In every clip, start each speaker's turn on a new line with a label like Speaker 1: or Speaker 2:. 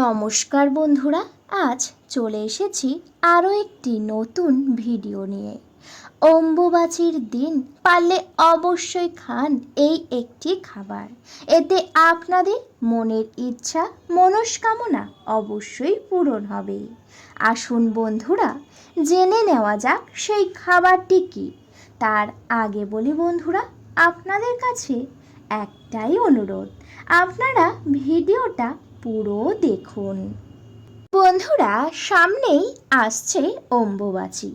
Speaker 1: নমস্কার বন্ধুরা, আজ চলে এসেছি আরও একটি নতুন ভিডিও নিয়ে। অম্বুবাচীর দিন পারলে অবশ্যই খান এই একটি খাবার। এতে আপনাদের মনের ইচ্ছা, মনস্কামনা অবশ্যই পূরণ হবে। আসুন বন্ধুরা, জেনে নেওয়া যাক সেই খাবারটি কি। তার আগে বলি বন্ধুরা, আপনাদের কাছে একটাই অনুরোধ। আপনারা ভিডিওটা পুরো দেখুন। বন্ধুরা, সামনেই আসছে অম্বুবাচী।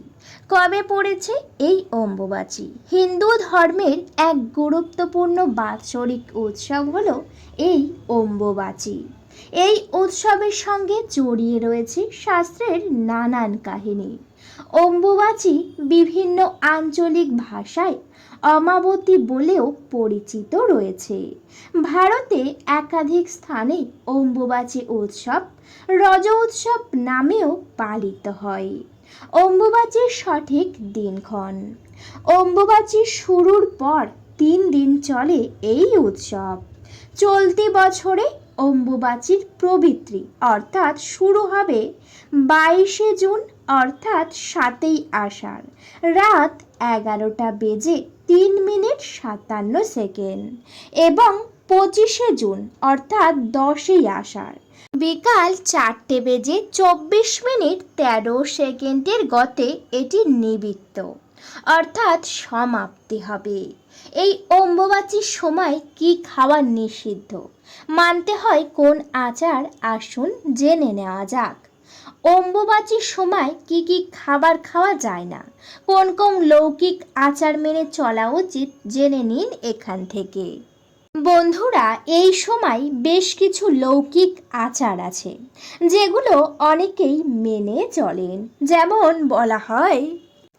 Speaker 1: কবে পড়েছে এই অম্বুবাচী? হিন্দু ধর্মের এক গুরুত্বপূর্ণ বাৎসরিক উৎসব হল এই অম্বুবাচী। এই উৎসবের সঙ্গে জড়িয়ে রয়েছে শাস্ত্রের নানান কাহিনী। অম্বুবাচী বিভিন্ন আঞ্চলিক ভাষায় অমাবতী বলেও পরিচিত রয়েছে। ভারতে একাধিক স্থানে অম্বুবাচী উৎসব, রজ উৎসব নামেও পালিত হয়। অম্বুবাচীর সঠিক দিনক্ষণ। অম্বুবাচী শুরুর পর তিন দিন চলে এই উৎসব। চলতি বছরে অম্বুবাচীর প্রবৃত্তি অর্থাৎ শুরু হবে বাইশে জুন অর্থাৎ সাতই আষাঢ়। রাত এগারোটা বেজে তিন মিনিট সাতান্ন সেকেন্ড এবং পঁচিশে জুন, অর্থাৎ দশই আষাঢ়। বিকাল চারটে বেজে চব্বিশ মিনিট তেরো সেকেন্ডের গতে এটি নিবৃত্ত, অর্থাৎ সমাপ্তি হবে। এই অম্বুবাচীর সময় কি খাওয়া নিষিদ্ধ? মানতে হয় কোন আচার? আসুন জেনে নেওয়া যাক। অম্বুবাচীর সময় কি কি খাবার খাওয়া যায় না? কোন কোন লৌকিক আচার মেনে চলা উচিত জেনে নিন এখান থেকে। বন্ধুরা, এই সময় বেশ কিছু লৌকিক আচার আছে, যেগুলো অনেকেই মেনে চলেন। যেমন বলা হয়,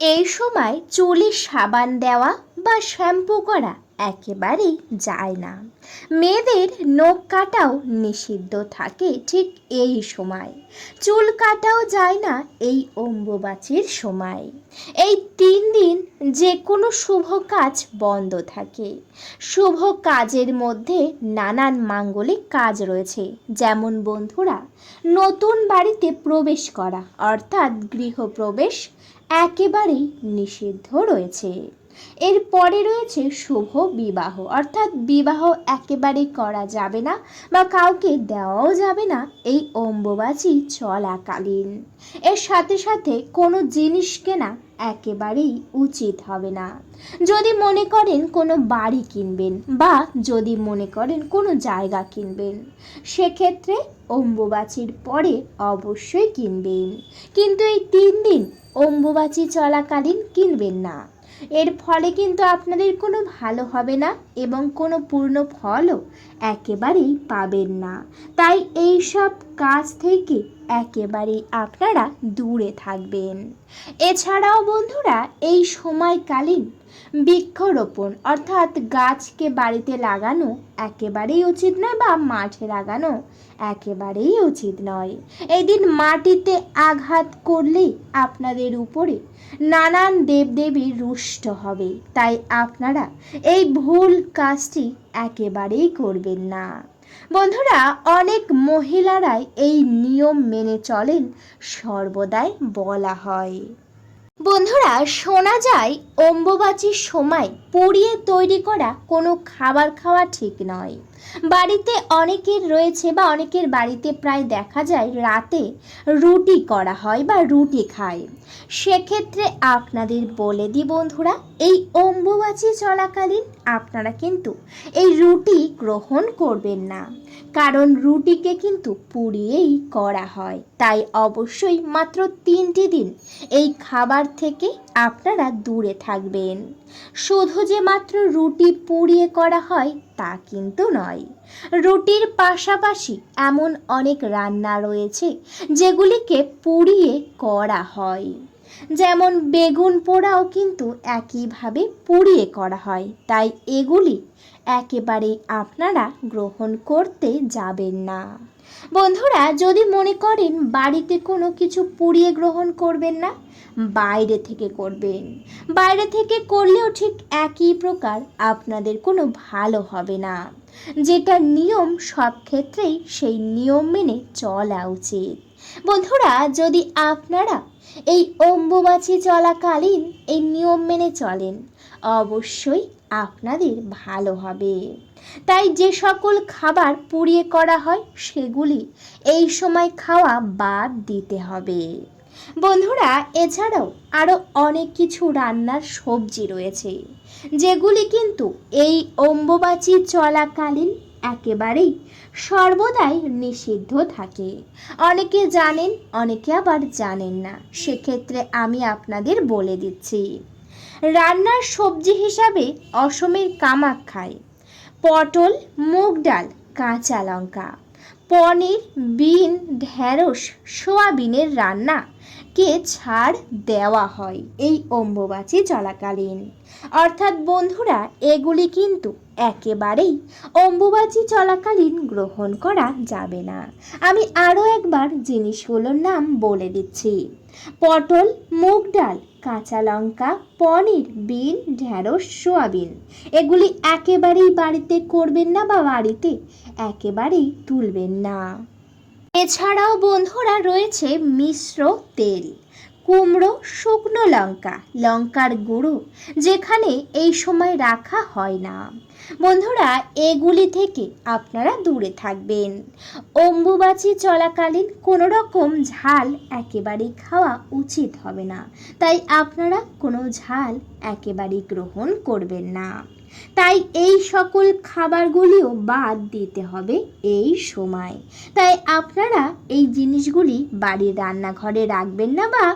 Speaker 1: এই সময় চুলে সাবান দেওয়া বা শ্যাম্পু করা। একেবারেই যায় না। মেয়েদের নখ কাটাও নিষিদ্ধ থাকে ঠিক এই সময়। চুল কাটাও যায় না এই অম্বুবাচীর সময়। এই তিন দিন যে কোনো শুভ কাজ বন্ধ থাকে। শুভ কাজের মধ্যে নানান মাঙ্গলিক কাজ রয়েছে। যেমন বন্ধুরা, নতুন বাড়িতে প্রবেশ করা, অর্থাৎ গৃহপ্রবেশ, একেবারেই নিষিদ্ধ রয়েছে। এরপরে রয়েছে শুভ বিবাহ। অর্থাৎ বিবাহ একেবারেই করা যাবে না বা কাউকে দেওয়াও যাবে না এই অম্বুবাচী চলাকালীন। এর সাথে সাথে কোনো জিনিস কেনা একেবারেই উচিত হবে না। যদি মনে করেন কোনো বাড়ি কিনবেন বা যদি মনে করেন কোনো জায়গা কিনবেন, সেক্ষেত্রে অম্বুবাচীর পরে অবশ্যই কিনবেন। কিন্তু এই তিন দিন অম্বুবাচী চলাকালীন কিনবেন না। এর ফলে কিন্তু আপনাদের কোনো ভালো হবে না এবং কোনো পূর্ণ ফলও একেবারেই পাবেন না। তাই এই সব কাজ থেকে একেবারেই আপনারা দূরে থাকবেন। এছাড়াও বন্ধুরা, এই সময়কালীন বৃক্ষরোপণ, অর্থাৎ গাছকে বাড়িতে লাগানো একেবারেই উচিত নয় বা মাঠে লাগানো একেবারেই উচিত নয়। এদিন মাটিতে আঘাত করলেই আপনাদের উপরে নানান দেবদেবী রুষ্ট হবে। তাই আপনারা এই ভুল কাজটি একেবারেই করবেন না। বন্ধুরা, অনেক মহিলারাই এই নিয়ম মেনে চলেন, সর্বদাই বলা হয়। বন্ধুরা, শোনা যায় অম্বুবাচীর সময় পুড়িয়ে তৈরি করা কোনো খাবার খাওয়া ঠিক নয়। বাড়িতে অনেকের রয়েছে বা অনেকের বাড়িতে প্রায় দেখা যায় রাতে রুটি করা হয় বা রুটি খায়। সেক্ষেত্রে আপনাদের বলে দিই বন্ধুরা, এই অম্বুবাচী চলাকালীন আপনারা কিন্তু এই রুটি গ্রহণ করবেন না। কারণ রুটিকে কিন্তু পুড়িয়েই করা হয়। তাই অবশ্যই মাত্র তিনটি দিন এই খাবার থেকে আপনারা দূরে থাকবেন। শুধু যে মাত্র রুটি পুড়িয়ে করা হয় তা কিন্তু নয়। রুটির পাশাপাশি এমন অনেক রান্না রয়েছে যেগুলিকে পুড়িয়ে করা হয়। যেমন বেগুন পোড়াও কিন্তু একইভাবে পুড়িয়ে করা হয়। তাই এগুলি একেবারেই আপনারা গ্রহণ করতে যাবেন না। বন্ধুরা, যদি মনে করেন বাড়িতে কোনো কিছু পুড়িয়ে গ্রহণ করবেন না, বাইরে থেকে করবেন। বাইরে থেকে করলেও ঠিক একই প্রকার আপনাদের কোনো ভালো হবে না। যেটা নিয়ম, সব ক্ষেত্রেই সেই নিয়ম মেনে চলা উচিত। বন্ধুরা, যদি আপনারা এই অম্বুবাচী চলাকালীন এই নিয়ম মেনে চলেন, অবশ্যই আপনাদের ভালো হবে। তাই যে সকল খাবার পুড়িয়ে করা হয়, সেগুলি এই সময় খাওয়া বাদ দিতে হবে। বন্ধুরা, এছাড়াও আরও অনেক কিছু রান্নার সবজি রয়েছে, যেগুলি কিন্তু এই অম্বুবাচী চলাকালীন একেবারেই সর্বদাই নিষিদ্ধ থাকে। অনেকে জানেন, অনেকে আবার জানেন না। সেক্ষেত্রে আমি আপনাদের বলে দিচ্ছি রান্নার সবজি হিসাবে অসমের কামাক খায়। পটল, মুগ ডাল, কাঁচা লঙ্কা। পনির, বিন ঢ্যাঁড়স সোয়াবিনের রান্না কে ছাড় দেওয়া হয়। এই অম্বুবাচী চলাকালীন। অর্থাৎ বন্ধুরা, এগুলি কিন্তু একেবারেই অম্বুবাচী চলাকালীন গ্রহণ করা যাবে না। আমি আরও একবার জিনিসগুলোর নাম বলে দিচ্ছি। পটল, মুগ ডাল, কাঁচা লঙ্কা, পনির, বিন ঢ্যাঁড়স সোয়াবিন। এগুলি একেবারেই বাড়িতে করবেন না বা বাড়িতে একেবারেই তুলবেন না। এছাড়াও বন্ধুরা রয়েছে মিশ্র তেল। কুমড়ো, শুকনো লঙ্কা, লঙ্কার গুঁড়ো যেখানে এই সময় রাখা হয় না। বন্ধুরা, এগুলি থেকে আপনারা দূরে থাকবেন। অম্বুবাচী চলাকালীন কোনো রকম ঝাল একেবারেই খাওয়া উচিত হবে না। তাই আপনারা কোনো ঝাল একেবারেই গ্রহণ করবেন না। তাই এই সকল খাবারগুলিও বাদ দিতে হবে এই সময়। তাই আপনারা এই জিনিসগুলি বাড়ির রান্নাঘরে রাখবেন না বা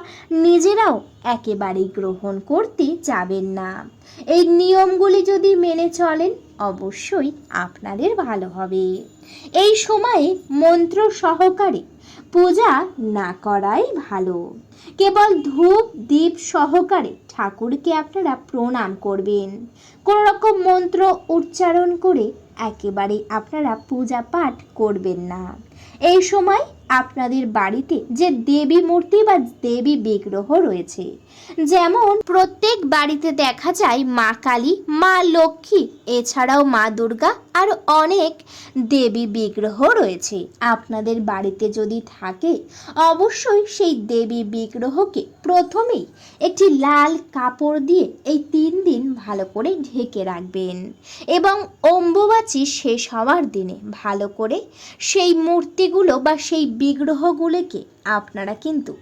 Speaker 1: নিজেরাও একেবারেই গ্রহণ করতে যাবেন না। এই নিয়মগুলি যদি মেনে চলেন, অবশ্যই আপনাদের ভালো হবে। এই সময়ে মন্ত্র সহকারে পূজা না করাই ভালো। কেবল ধূপ, দীপ সহকারে ঠাকুরকে আপনারা প্রণাম করবেন। কোনো রকম মন্ত্র উচ্চারণ করে একেবারে আপনারা পূজা পাঠ করবেন না। এই সময় আপনাদের বাড়িতে যে দেবী মূর্তি বা দেবী বিগ্রহ রয়েছে। যেমন প্রত্যেক বাড়িতে দেখা যায় মা কালী, মা লক্ষ্মী, এছাড়াও মা দুর্গা আর অনেক দেবী বিগ্রহ রয়েছে। আপনাদের বাড়িতে যদি থাকে, অবশ্যই সেই দেবী বিগ্রহকে প্রথমেই একটি লাল কাপড় দিয়ে এই তিন দিন ভালো করে ঢেকে রাখবেন এবং অম্বুবাচী শেষ হওয়ার দিনে ভালো করে সেই মূর্তিগুলো বা সেই বিগ্রহগুলোকে আপনারা কিন্তু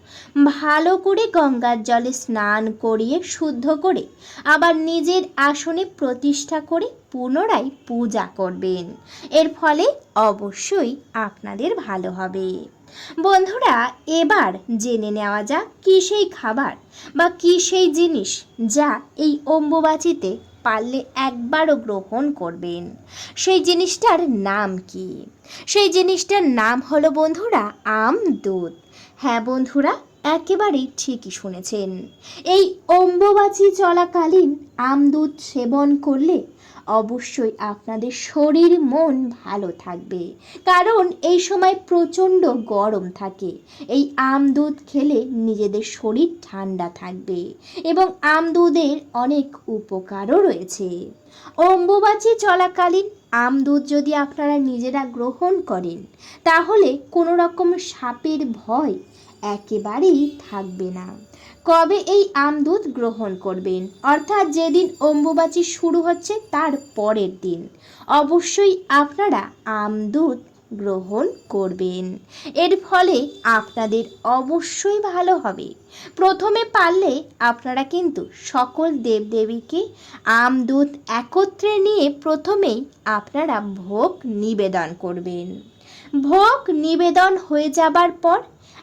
Speaker 1: ভালো করে গঙ্গার জলে স্নান করিয়ে, শুদ্ধ করে আবার নিজের আসনে প্রতিষ্ঠা করে পুনরায় পূজা করবেন। এর ফলে অবশ্যই আপনাদের ভালো হবে। বন্ধুরা, এবার জেনে নেওয়া যাক কী সেই খাবার বা কী সেই জিনিস যা এই অম্বুবাচিতে পারলে একবারও গ্রহণ করবেন। সেই জিনিসটার নাম কি? সেই জিনিসটার নাম হলো বন্ধুরা আম দুধ হ্যাঁ বন্ধুরা একেবারেই ঠিকই শুনেছেন। এই অম্বুবাচী চলাকালীন আম দুধ সেবন করলে অবশ্যই আপনাদের শরীর, মন ভালো থাকবে। কারণ এই সময় প্রচণ্ড গরম থাকে। এই আম দুধ খেলে নিজেদের শরীর ঠান্ডা থাকবে এবং আম দুধের অনেক উপকারও রয়েছে। অম্বুবাচী চলাকালীন আম দুধ যদি আপনারা নিজেরা গ্রহণ করেন, তাহলে কোনো রকম সাপের ভয় একেবারেই থাকবে না। কবে এই আম দুধ গ্রহণ করবেন? অর্থাৎ যেদিন অম্বুবাচী শুরু হচ্ছে, তার পরের দিন। অবশ্যই আপনারা আম দুধ গ্রহণ করবেন। এর ফলে আপনাদের অবশ্যই ভালো হবে। প্রথমে পারলে আপনারা কিন্তু সকল দেবদেবীকে দুধ একত্রে নিয়ে প্রথমেই আপনারা ভোগ নিবেদন করবেন। ভোগ নিবেদন হয়ে যাবার পর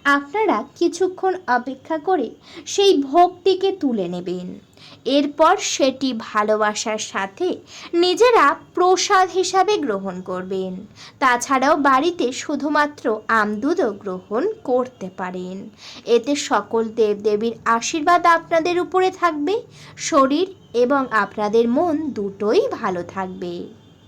Speaker 1: আপনারা কিছুক্ষণ অপেক্ষা করে সেই ভোগটিকে তুলে নেবেন। এরপর সেটি ভালোবাসার সাথে নিজেরা প্রসাদ হিসাবে গ্রহণ করবেন। তাছাড়াও বাড়িতে শুধুমাত্র আমদুধও গ্রহণ করতে পারেন। এতে সকল দেবদেবীর আশীর্বাদ আপনাদের উপরে থাকবে, শরীর এবং আপনাদের মন দুটোই ভালো থাকবে।